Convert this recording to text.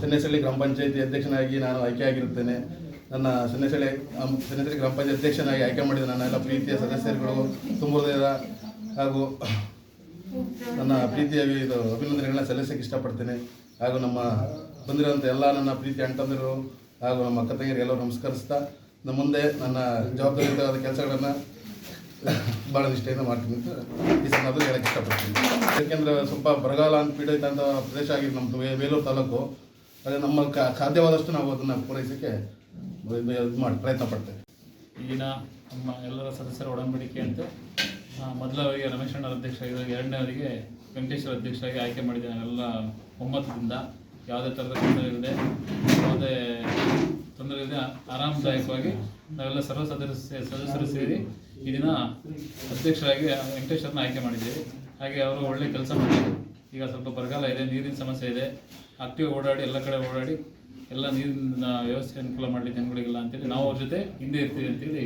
ಸನ್ನೆಸಳ್ಳಿ ಗ್ರಾಮ ಪಂಚಾಯತಿ ಅಧ್ಯಕ್ಷನಾಗಿ ನಾನು ಆಯ್ಕೆಯಾಗಿರುತ್ತೇನೆ. ನನ್ನ ಸನ್ನೆಸಳ್ಳಿ ಸನ್ನೆಸಳ್ಳಿ ಗ್ರಾಮ ಪಂಚಾಯತ್ ಅಧ್ಯಕ್ಷನಾಗಿ ಆಯ್ಕೆ ಮಾಡಿದ ನನ್ನ ಎಲ್ಲ ಪ್ರೀತಿಯ ಸದಸ್ಯರುಗಳು ತುಂಬ ಹಾಗೂ ನನ್ನ ಪ್ರೀತಿಯ ಇದು ಅಭಿನಂದನೆಗಳನ್ನ ಸಲ್ಲಿಸಕ್ಕೆ ಇಷ್ಟಪಡ್ತೇನೆ. ಹಾಗೂ ನಮ್ಮ ಬಂದಿರುವಂಥ ಎಲ್ಲ ನನ್ನ ಪ್ರೀತಿ ಅಣ್ತಂದಿರು ಹಾಗೂ ನಮ್ಮ ಅಕ್ಕ ಎಲ್ಲರೂ ನಮಸ್ಕರಿಸ್ತಾ ನಮ್ಮ ಮುಂದೆ ನನ್ನ ಜವಾಬ್ದಾರಿಯುತವಾದ ಕೆಲಸಗಳನ್ನು ಭಾಳ ನಿಷ್ಠೆಯಿಂದ ಮಾಡ್ತೀನಿ ಅಂತ ಈ ಸಂದರ್ಭದಲ್ಲಿ ಹೇಳಕ್ಕೆ ಇಷ್ಟಪಡ್ತೀನಿ. ಯಾಕೆಂದರೆ ಸ್ವಲ್ಪ ಬರಗಾಲ ಅಂತ ಪೀಡಿತ ಅಂತ ಪ್ರದೇಶ ಆಗಿದೆ ನಮ್ಮದು ಬೇಲೂರು ತಾಲೂಕು. ಅದೇ ನಮ್ಮ ಸಾಧ್ಯವಾದಷ್ಟು ನಾವು ಅದನ್ನು ಪೂರೈಸೋಕ್ಕೆ ಇದು ಮಾಡಿ ಪ್ರಯತ್ನ ಪಡ್ತೇವೆ. ಈಗಿನ ನಮ್ಮ ಎಲ್ಲರ ಸದಸ್ಯರ ಒಡಂಬಡಿಕೆಯಂತೆ ಅಂತ ಮೊದಲವರಿಗೆ ರಮೇಶ್ ಅಣ್ಣರ ಅಧ್ಯಕ್ಷ ಆಗಿರೋ ಎರಡನೇವರಿಗೆ ವೆಂಕಟೇಶ್ವರ ಅಧ್ಯಕ್ಷರಾಗಿ ಆಯ್ಕೆ ಮಾಡಿದೆ ನಾವೆಲ್ಲ ಒಮ್ಮತದಿಂದ. ಯಾವುದೇ ಥರದ ತೊಂದರೆ ಇಲ್ಲದೆ, ಯಾವುದೇ ತೊಂದರೆ ಇಲ್ಲದೆ ಆರಾಮದಾಯಕವಾಗಿ ನಾವೆಲ್ಲ ಸರ್ವ ಸದಸ್ಯ ಸದಸ್ಯರು ಸೇರಿ ಈ ದಿನ ಅಧ್ಯಕ್ಷರಾಗಿ ವೆಂಕಟೇಶ್ವರನ ಆಯ್ಕೆ ಮಾಡಿದ್ದೀವಿ. ಹಾಗೆ ಅವರು ಒಳ್ಳೆ ಕೆಲಸ ಮಾಡಿದ್ರು ಈಗ ಸ್ವಲ್ಪ ಬರಗಾಲ ಇದೆ, ನೀರಿನ ಸಮಸ್ಯೆ ಇದೆ. ಆಕ್ಟಿವ್ ಓಡಾಡಿ, ಎಲ್ಲ ಕಡೆ ಓಡಾಡಿ ಎಲ್ಲ ನೀರಿನ ವ್ಯವಸ್ಥೆ ಅನುಕೂಲ ಮಾಡಲಿ ಜನಗಳಿಗೆಲ್ಲ ಅಂತೇಳಿ ನಾವು ಅವ್ರ ಜೊತೆ ಹಿಂದೆ ಇರ್ತೀವಿ ಅಂತೇಳಿ